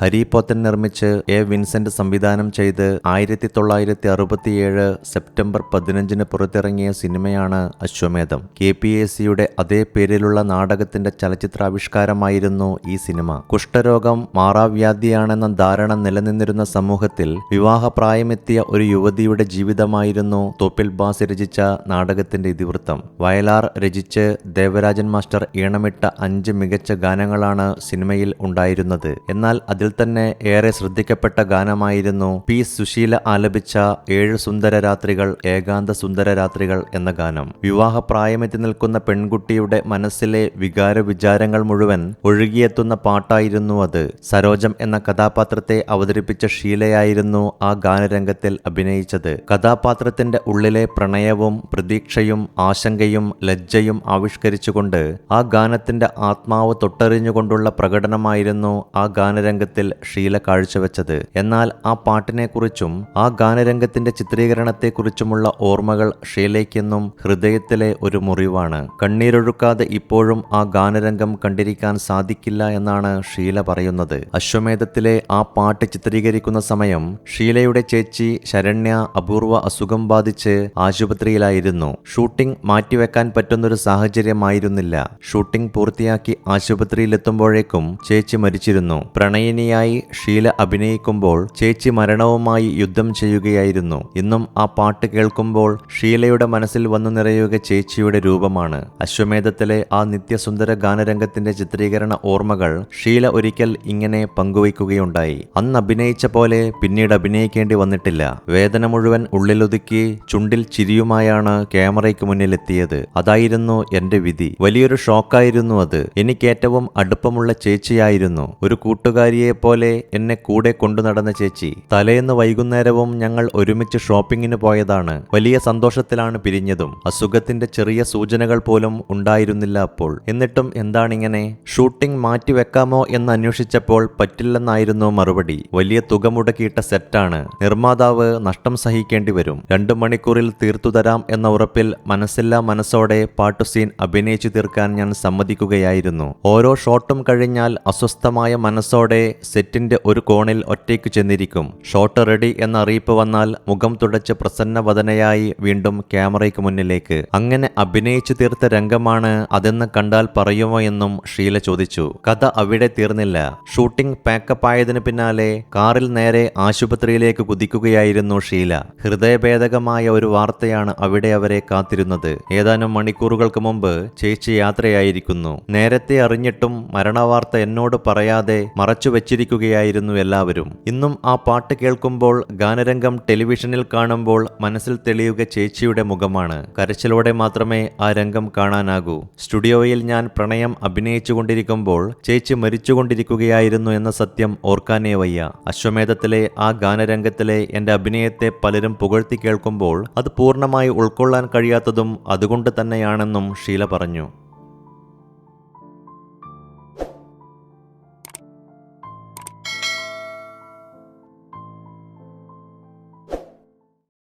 ഹരി പോത്തൻ നിർമ്മിച്ച് A. Vincent സംവിധാനം ചെയ്ത് ആയിരത്തി തൊള്ളായിരത്തി അറുപത്തിയേഴ് സെപ്റ്റംബർ പതിനഞ്ചിന് പുറത്തിറങ്ങിയ സിനിമയാണ് അശ്വമേധം. കെ. പി. എ. സിയുടെ അതേ പേരിലുള്ള നാടകത്തിന്റെ ചലച്ചിത്രാവിഷ്കാരമായിരുന്നു ഈ സിനിമ. കുഷ്ഠരോഗം മാറാവ്യാധിയാണെന്ന ധാരണ നിലനിന്നിരുന്ന സമൂഹത്തിൽ വിവാഹപ്രായമെത്തിയ ഒരു യുവതിയുടെ ജീവിതമായിരുന്നു തോപ്പിൽ ബാസ് രചിച്ച നാടകത്തിന്റെ ഇതിവൃത്തം. വയലാർ രചിച്ച് ദേവരാജൻ മാസ്റ്റർ ഈണമിട്ട അഞ്ച് മികച്ച ഗാനങ്ങളാണ് സിനിമയിൽ ഉണ്ടായിരുന്നത്. എന്നാൽ അതിൽ തന്നെ ഏറെ ശ്രദ്ധിക്കപ്പെട്ട ഗാനമായിരുന്നു പി. സുശീല ആലപിച്ച ഏഴ് സുന്ദര രാത്രികൾ ഏകാന്ത സുന്ദര രാത്രികൾ എന്ന ഗാനം. വിവാഹപ്രായമെത്തി നിൽക്കുന്ന പെൺകുട്ടിയുടെ മനസ്സിലെ വികാര വിചാരങ്ങൾ മുഴുവൻ ഒഴുകിയെത്തുന്ന പാട്ടായിരുന്നു അത്. സരോജം എന്ന കഥാപാത്രത്തെ അവതരിപ്പിച്ച ഷീലയായിരുന്നു ആ ഗാനരംഗത്തിൽ അഭിനയിച്ചത്. കഥാപാത്രത്തിന്റെ ഉള്ളിലെ പ്രണയവും പ്രതീക്ഷയും ആശങ്കയും ലജ്ജയും ആവിഷ്കരിച്ചുകൊണ്ട് ആ ഗാനത്തിന്റെ ആത്മാവ് തൊട്ടറിഞ്ഞുകൊണ്ടുള്ള പ്രകടനമായിരുന്നു ആ ഗാനരംഗത്തിൽ ഷീല കാഴ്ചവെച്ചത്. എന്നാൽ ആ പാട്ടിനെക്കുറിച്ചും ആ ഗാനരംഗത്തിന്റെ ചിത്രീകരണത്തെക്കുറിച്ചുമുള്ള ഓർമ്മകൾ ഷീലയ്ക്കെന്നും ഹൃദയത്തിലെ ഒരു മുറിവാണ്. കണ്ണീരൊഴുക്കാതെ ഇപ്പോഴും ആ ഗാനരംഗം കണ്ടിരിക്കാൻ സാധിക്കില്ല എന്നാണ് ഷീല പറയുന്നത്. അശ്വമേധത്തിലെ ആ പാട്ട് ചിത്രീകരിക്കുന്ന സമയം ഷീലയുടെ ചേച്ചി ശരണ്യ അപൂർവ അസുഖം ബാധിച്ച് ആശുപത്രിയിലായിരുന്നു. ഷൂട്ടിംഗ് മാറ്റിവെക്കാൻ പറ്റുന്നൊരു സാഹചര്യമായിരുന്നില്ല. ഷൂട്ടിംഗ് പൂർത്തിയാക്കി ആശുപത്രിയിലെത്തുമ്പോഴേക്കും ചേച്ചി മരിച്ചിരുന്നു. പ്രണയിനിയായി ഷീല അഭിനയിക്കുമ്പോൾ ചേച്ചി മരണവുമായി യുദ്ധം ചെയ്യുകയായിരുന്നു. ഇന്നും ആ പാട്ട് കേൾക്കുമ്പോൾ ഷീലയുടെ മനസ്സിൽ വന്നു നിറയുക ചേച്ചിയുടെ രൂപമാണ്. അശ്വമേധത്തിലെ ആ നിത്യസുന്ദര ഗാനരംഗത്തിന്റെ ചിത്രീകരണ ഓർമ്മകൾ ഷീല ഒരിക്കൽ ഇങ്ങനെ പങ്കുവയ്ക്കുകയുണ്ടായി. അന്ന് അഭിനയിച്ച പോലെ പിന്നീട് അഭിനയിക്കേണ്ടി വന്നിട്ടില്ല. വേദന മുഴുവൻ ഉള്ളിലൊതുക്കി ചുണ്ടിൽ ചിരിയുമായാണ് ക്യാമറയ്ക്ക് മുന്നിലെത്തിയത്. അതായിരുന്നു എന്റെ വിധി. വലിയൊരു ഷോക്കായിരുന്നു അത്. എനിക്ക് ഏറ്റവും അടുപ്പമുള്ള ചേച്ചിയായിരുന്നു. ഒരു കൂട്ടുകാരിയെ പോലെ എന്നെ കൂടെ കൊണ്ടുനടന്ന ചേച്ചി. തലേന്ന് വൈകുന്നേരവും ഞങ്ങൾ ഒരുമിച്ച് ഷോപ്പിങ്ങിന് പോയതാണ്. വലിയ സന്തോഷത്തിലാണ് പിരിഞ്ഞതും. അസുഖത്തിന്റെ ചെറിയ സൂചനകൾ പോലും ഉണ്ടായിരുന്നില്ല അപ്പോൾ. എന്നിട്ടും എന്താണിങ്ങനെ? ഷൂട്ടിംഗ് മാറ്റിവെക്കാമോ എന്ന് അന്വേഷിച്ചപ്പോൾ പറ്റില്ലെന്നായിരുന്നു മറുപടി. വലിയ തുക മുടക്കിയിട്ട സെറ്റാണ്. നിർമ്മാതാവ് നഷ്ടം സഹിക്കേണ്ടി വരും. രണ്ടു മണിക്കൂറിൽ തീർത്തു തരാം എന്ന ഉറപ്പിൽ മനസ്സില്ലാ മനസ്സോടെ പാട്ടു സീൻ അഭിനയിച്ചു തീർക്കാൻ ഞാൻ സമ്മതിക്കുകയായിരുന്നു. ഓരോ ഷോട്ടും കഴിഞ്ഞാൽ അസ്വസ്ഥമായ മനസ്സോടെ സെറ്റിന്റെ ഒരു കോണിൽ ഒറ്റയ്ക്ക് ചെന്നിരിക്കും. ഷോട്ട് റെഡി എന്ന അറിയിപ്പ് വന്നാൽ മുഖം തുടച്ച് പ്രസന്നവദനയായി വീണ്ടും ക്യാമറയ്ക്ക് മുന്നിലേക്ക്. അങ്ങനെ അഭിനയിച്ചു തീർത്ത രംഗമാണ് അതെന്ന് കണ്ടാൽ പറയുമോ എന്നും ഷീല ചോദിച്ചു. കഥ അവിടെ തീർന്നില്ല. ഷൂട്ടിംഗ് പാക്കപ്പ് ആയതിനു പിന്നാലെ കാറിൽ നേരെ ആശുപത്രിയിലേക്ക് കുതിക്കുകയായിരുന്നു ഷീല. ഹൃദയഭേദകമായ ഒരു വാർത്തയാണ് അവിടെ അവരെ കാത്തിരുന്നത്. ഏതാനും മണിക്കൂറുകൾക്ക് മുമ്പ് ചേച്ചി യാത്രയായിരിക്കുന്നു. നേരത്തെ അറിഞ്ഞിട്ടും മരണവാർത്ത എന്നോട് പറയാതെ മറച്ചു വെച്ചിരിക്കുകയായിരുന്നു എല്ലാവരും. ഇന്നും ആ പാട്ട് കേൾക്കുമ്പോൾ ഗാനരംഗം ടെലിവിഷനിൽ കാണുമ്പോൾ മനസ്സിൽ തെളിയുക ചേച്ചിയുടെ മുഖമാണ്. കരച്ചിലോടെ മാത്രമേ ആ രംഗം കാണാനാകൂ. സ്റ്റുഡിയോയിൽ ഞാൻ പ്രണയം അഭിനയിച്ചുകൊണ്ടിരിക്കുമ്പോൾ ചേച്ചി മരിച്ചുകൊണ്ടിരിക്കുകയായിരുന്നു എന്ന സത്യം ഓർക്കാനേ വയ്യ. അശ്വമേധത്തിലെ ആ ഗാനരംഗത്തിലെ എന്റെ അഭിനയത്തെ പലരും പുകഴ്ത്തി കേൾക്കുമ്പോൾ അത് പൂർണമായി ഉൾക്കൊള്ളാൻ കഴിയാത്തതും അതുകൊണ്ട് തന്നെയാണെന്നും ഷീല പറഞ്ഞു.